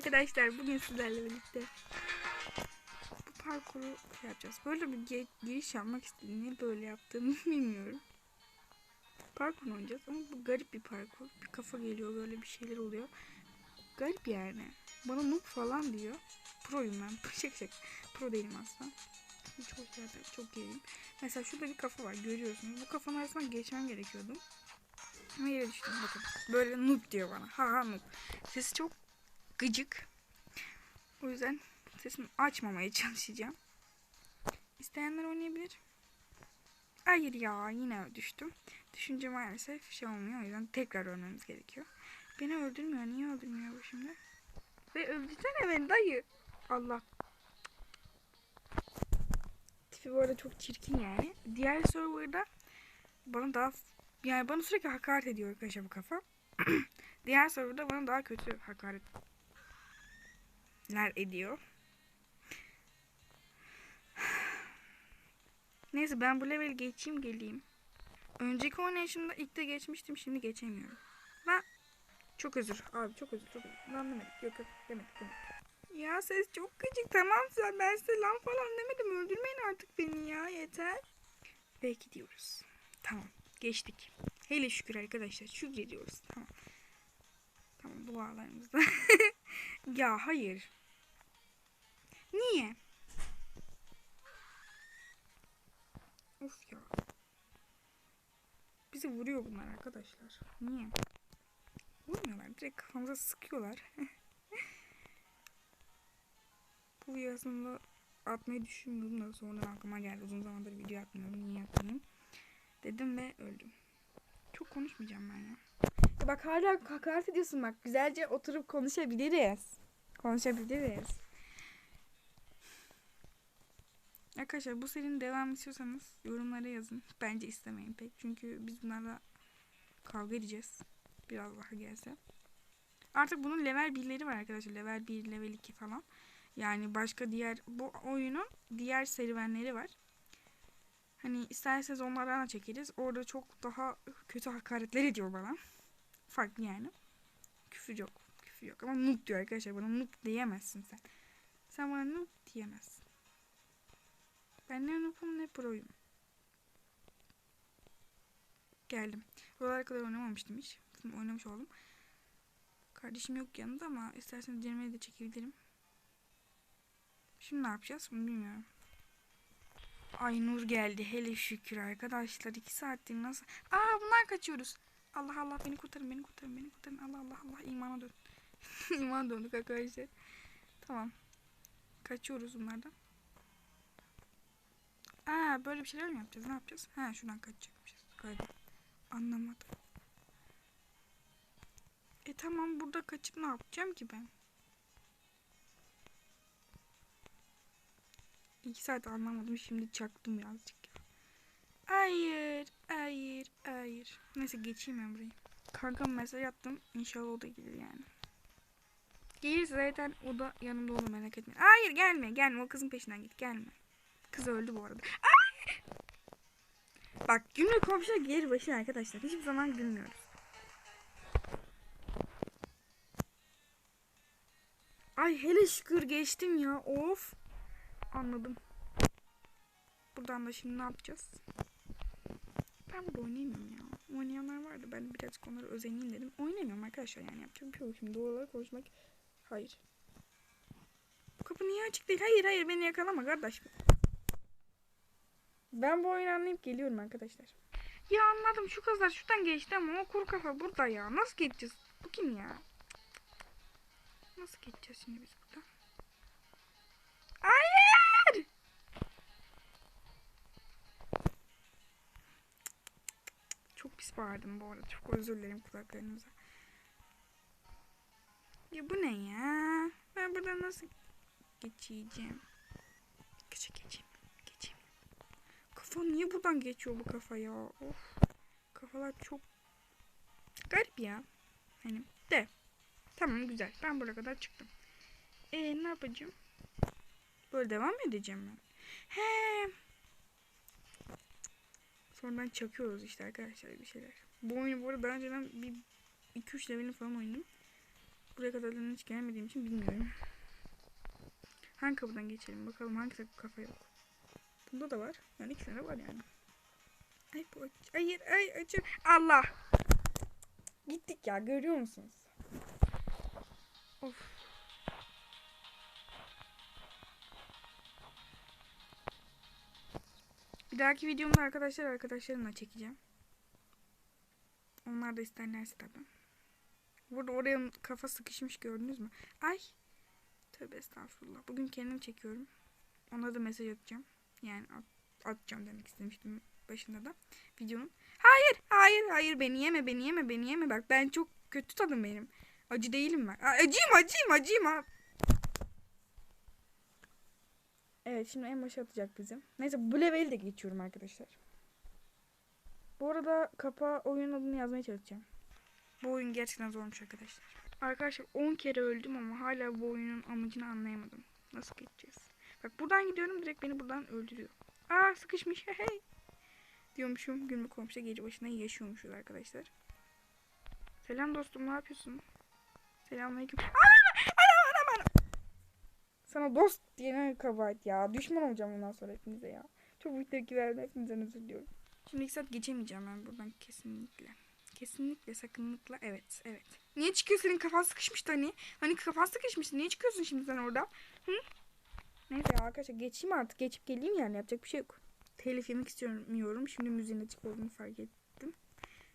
arkadaşlar. Bugün sizlerle birlikte bu parkuru şey yapacağız. Böyle bir giriş yapmak istedim. Niye böyle yaptığımı bilmiyorum. Parkur oynayacağız ama bu garip bir parkur. Bir kafa geliyor böyle bir şeyler oluyor. Garip yani. Bana noob falan diyor. Pro'yum ben. Şaka şaka. Pro değilim aslında. Çok yerde çok geriyim. Mesela şurada bir kafa var görüyorsunuz. Bu kafanın arasından geçmem gerekiyordu. Ama yere düştüm bakın. Böyle noob diyor bana. Ha ha noob. Sesi çok gıcık. O yüzden sesimi açmamaya çalışacağım. İsteyenler oynayabilir. Hayır ya yine düştüm. Düşünce maalesef şey olmuyor. O yüzden tekrar ölmemiz gerekiyor. Beni öldürmüyor. Niye öldürmüyor bu şimdi? Ve öldürsene beni dayı. Allah. Tipi bu arada çok çirkin yani. Diğer serverda bana daha yani bana sürekli hakaret ediyor arkadaşlar bu kafa. Diğer serverda bana daha kötü hakaretler ediyor. Neyse ben bu level geçeyim geleyim. Önceki oynayışımda ilk de geçmiştim şimdi geçemiyorum. Ben çok özür abi çok özür çok özür. Ben demedim yok yok demedik demedik. Ya ses çok gıcık tamam sen ben size lan falan demedim öldürmeyin artık beni ya yeter. Ve gidiyoruz. Tamam geçtik. Hele şükür arkadaşlar şükrediyoruz tamam. Tamam dualarımızda. ya hayır. Niye? Of ya. Bizi vuruyor bunlar arkadaşlar. Niye? Vurmuyorlar. Direkt kafamıza sıkıyorlar. Bu aslında atmayı düşünmüyordum da sonra aklıma geldi. Uzun zamandır video atmıyorum. Niye atmayayım? Dedim ve öldüm. Çok konuşmayacağım ben ya. ya bak hala hakaret ediyorsun bak. Güzelce oturup konuşabiliriz. Konuşabiliriz. Arkadaşlar bu serinin devam istiyorsanız yorumlara yazın. Bence istemeyin pek. Çünkü biz bunlarla kavga edeceğiz. Biraz daha gelse. Artık bunun level 1'leri var arkadaşlar. Level 1, level 2 falan. Yani başka diğer bu oyunun diğer serüvenleri var. Hani isterseniz onlardan da çekeriz. Orada çok daha kötü hakaretler ediyor bana. Farklı yani. Küfür yok. Küfür yok. Ama noob diyor arkadaşlar. Bana noob diyemezsin sen. Sen bana noob diyemezsin. Ben ne noobum ne proyum. Geldim. Buralara kadar oynamamıştım hiç. Şimdi oynamış oldum. Kardeşim yok yanında ama isterseniz denemeyi de çekebilirim. Şimdi ne yapacağız bunu bilmiyorum. Ay Nur geldi. Hele şükür arkadaşlar. iki saattir nasıl... Aa bunlar kaçıyoruz. Allah Allah beni kurtarın beni kurtarın beni kurtarın. Allah Allah Allah imana dön. imana döndük arkadaşlar. Tamam. Kaçıyoruz bunlardan. Aa böyle bir şeyler mi yapacağız? Ne yapacağız? Ha şuradan kaçacakmışız. Galiba. Anlamadım. E tamam burada kaçıp ne yapacağım ki ben? İki saat anlamadım. Şimdi çaktım birazcık. Hayır. Hayır. Hayır. Neyse geçeyim ben burayı. Kankam mesaj attım. İnşallah o da gelir yani. Gelirse zaten o da yanımda olur merak etmeyin. Hayır gelme gelme o kızın peşinden git gelme. Kız öldü bu arada. Ay! Bak gülme komşular gelir başına arkadaşlar. Hiçbir zaman gülmüyoruz. Ay hele şükür geçtim ya. Of. Anladım. Buradan da şimdi ne yapacağız? Ben burada oynayamıyorum ya. Oynayanlar vardı. Ben birazcık onları özeneyim dedim. Oynamıyorum arkadaşlar yani yapacak bir şey yok. Şimdi doğru olarak konuşmak. Hayır. Bu kapı niye açık değil? Hayır hayır beni yakalama kardeş. Ben bu oyunu anlayıp geliyorum arkadaşlar. Ya anladım şu kızlar şuradan geçti ama o kuru kafa burada ya. Nasıl geçeceğiz? Bu kim ya? Nasıl geçeceğiz şimdi biz buradan? Hayır! Çok pis bağırdım bu arada. Çok özür dilerim kulaklarınıza. Ya bu ne ya? Ben buradan nasıl geçeceğim? Geçe geçeyim. Geçeyim. Kafa niye buradan geçiyor bu kafa ya? Of. Kafalar çok garip ya. Hani de. Tamam güzel. Ben buraya kadar çıktım. Ee ne yapacağım? Böyle devam mı edeceğim ben? He. Sonradan çakıyoruz işte arkadaşlar bir şeyler. Bu oyunu bu arada önceden bir 2-3 levelini falan oynadım. buraya kadar da hiç gelmediğim için bilmiyorum. Hangi kapıdan geçelim bakalım hangi kapı kafa yok. Bunda da var. Yani ikisinde de var yani. Ay bu. Hayır ay açın. Allah. Gittik ya görüyor musunuz? Of. Bir dahaki videomda arkadaşlar arkadaşlarımla çekeceğim. Onlar da isterlerse tabii. Burada oraya kafa sıkışmış gördünüz mü? Ay. Tövbe estağfurullah. Bugün kendim çekiyorum. Ona da mesaj atacağım. Yani at- atacağım demek istemiştim başında da videonun. Hayır, hayır, hayır beni yeme, beni yeme, beni yeme. Bak ben çok kötü tadım benim. Acı değilim ben. Acıyım, acıyım, acıyım ha. Evet şimdi en başa atacak bizim. Neyse bu leveli de geçiyorum arkadaşlar. Bu arada kapa oyun adını yazmaya çalışacağım. Bu oyun gerçekten zormuş arkadaşlar. Arkadaşlar 10 kere öldüm ama hala bu oyunun amacını anlayamadım. Nasıl geçeceğiz? Bak buradan gidiyorum direkt beni buradan öldürüyor. Aa sıkışmış hey. Diyormuşum günlük komşuda gece başına yaşıyormuşuz arkadaşlar. Selam dostum ne yapıyorsun? Selamünaleyküm. Anam anam anam. Sana dost diyene kabahat ya. Düşman olacağım bundan sonra hepinize ya. Çok büyük tepki verdim hepinizden özür diliyorum. Şimdi ilk saat geçemeyeceğim ben buradan kesinlikle. Kesinlikle sakınlıkla evet evet. Niye çıkıyor senin kafan sıkışmıştı hani? Hani kafan sıkışmıştı niye çıkıyorsun şimdi sen orada? Hı? Neyse arkadaşlar geçeyim artık geçip geleyim yani yapacak bir şey yok. Telif yemek istemiyorum. Şimdi müziğin açık olduğunu fark ettim.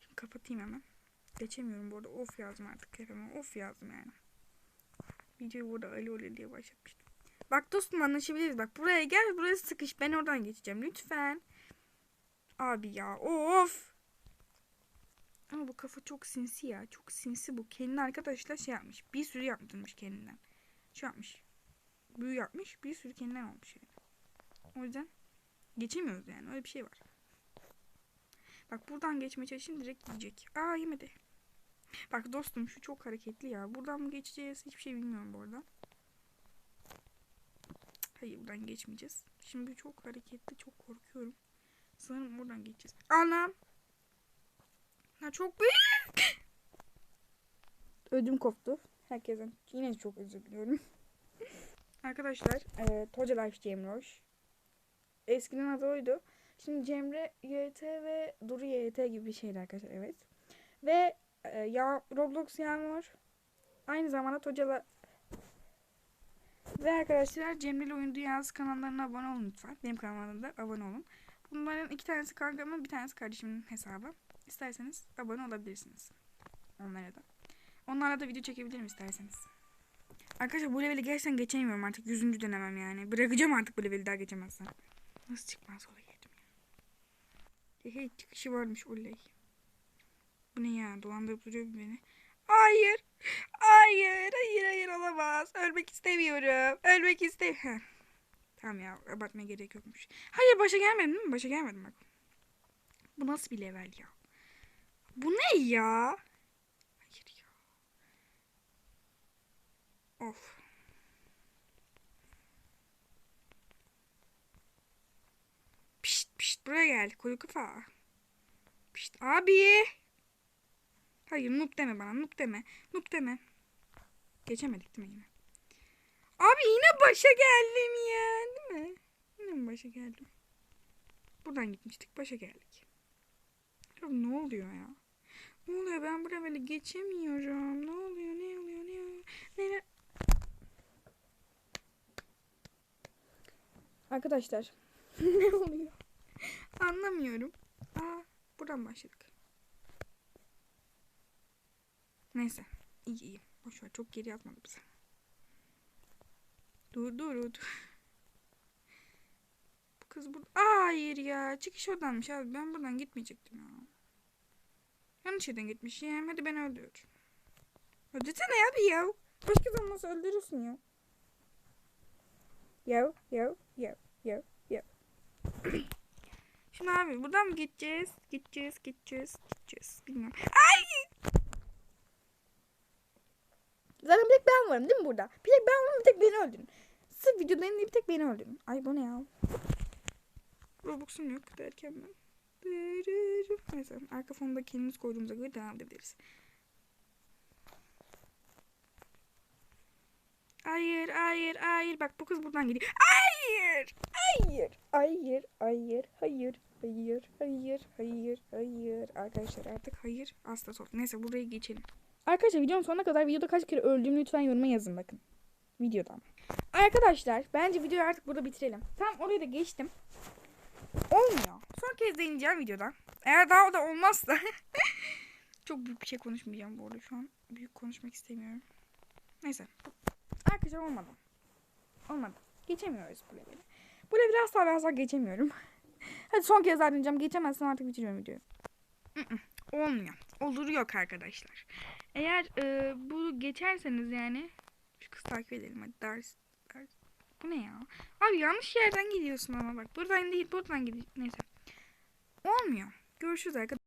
Şimdi kapatayım hemen. Geçemiyorum bu arada. Of yazdım artık hepime. Of yazdım yani. Videoyu burada Ali Oli diye başlatmıştım. Bak dostum anlaşabiliriz. Bak buraya gel. Burası sıkış. Ben oradan geçeceğim. Lütfen. Abi ya. Of. Ama bu kafa çok sinsi ya. Çok sinsi bu. Kendine arkadaşlar şey yapmış. Bir sürü yaptırmış kendinden. Şey yapmış. Büyü yapmış. Bir sürü kendinden olmuş yani. O yüzden geçemiyoruz yani. Öyle bir şey var. Bak buradan geçmeye çalışayım direkt yiyecek. Aa yemedi. Bak dostum şu çok hareketli ya. Buradan mı geçeceğiz? Hiçbir şey bilmiyorum bu arada. Hayır buradan geçmeyeceğiz. Şimdi çok hareketli çok korkuyorum. Sanırım buradan geçeceğiz. Anam. Ya çok büyük. Ödüm koptu. Herkesten yine çok özür diliyorum. Arkadaşlar e, Toca Life Cemroş. Eskiden adı oydu. Şimdi Cemre YT ve Duru YT gibi bir şeydi arkadaşlar evet. Ve e, ya Roblox Yağmur. Aynı zamanda Toca'la ve arkadaşlar Cemre'li Oyun Dünyası kanallarına abone olun lütfen. Benim kanalıma da abone olun. Bunların iki tanesi kankamın bir tanesi kardeşimin hesabı. İsterseniz abone olabilirsiniz. Onlara da. Onlarla da video çekebilirim isterseniz. Arkadaşlar bu leveli gerçekten geçemiyorum artık. Yüzüncü denemem yani. Bırakacağım artık bu leveli daha geçemezsem. Nasıl çıkmaz sola girdim ya. Hey çıkışı varmış oley. Bu ne ya dolandırıp duruyor beni. Hayır. Hayır. Hayır hayır olamaz. Ölmek istemiyorum. Ölmek istemiyorum. Tamam ya abartmaya gerek yokmuş. Hayır başa gelmedim değil mi? Başa gelmedim bak. Bu nasıl bir level ya? Bu ne ya? Hayır ya. Of. Pişt pişt buraya gel koyu kafa. Pişt abi. Hayır noob deme bana noob deme. Noob deme. Geçemedik değil mi yine? Abi yine başa geldim ya değil mi? Yine mi başa geldim? Buradan gitmiştik başa geldik. Ya ne oluyor ya? Ne oluyor ben buraya böyle geçemiyorum. Ne oluyor ne oluyor ne oluyor? Ne, ne? Arkadaşlar ne oluyor? Anlamıyorum. Aa, buradan başladık. Neyse. İyi iyi. Boşver çok geri atmadı bize. Dur dur dur. Bu kız burada. Aa, hayır ya. Çıkış oradanmış abi. Ben buradan gitmeyecektim ya. Yanlış yerden gitmişim. Hadi ben öldür. Öldürsene abi ya. Başka zaman nasıl öldürürsün ya? Yav yav yav yav yav. Şimdi abi buradan mı gideceğiz? Gideceğiz, gideceğiz, gideceğiz. Bilmiyorum. Ay! Zaten bir tek ben varım değil mi burada? Bir tek ben varım bir tek beni öldürün. Sırf videodayım diye bir tek beni öldürün. Ay bu ne ya? Robux'um yok derken ben. Neyse arka fonda kendimiz koyduğumuza göre devam edebiliriz. Hayır bak bu kız buradan gidiyor. Hayır. Hayır. Hayır. Hayır. Hayır. Hayır. Hayır. Hayır. Hayır. Arkadaşlar artık hayır. Asla sor. Neyse burayı geçelim. Arkadaşlar videonun sonuna kadar videoda kaç kere öldüğümü lütfen yoruma yazın bakın. Videodan. Arkadaşlar bence videoyu artık burada bitirelim. Tam orayı da geçtim. Olmuyor. Son kez deneyeceğim videoda. Eğer daha da olmazsa çok büyük bir şey konuşmayacağım bu arada şu an. Büyük konuşmak istemiyorum. Neyse. Arkadaşlar olmadı. Olmadı. Geçemiyoruz bu leveli. Bu leveli asla ve asla geçemiyorum. Hadi son kez daha deneyeceğim. Geçemezsem artık bitiriyorum videoyu. Olmuyor. Olur yok arkadaşlar. Eğer e, bu geçerseniz yani şu kız takip edelim hadi ders, ders. Bu ne ya? Abi yanlış yerden gidiyorsun ama bak. Buradan değil buradan gidiyor. Neyse. Olmuyor. Görüşürüz arkadaşlar.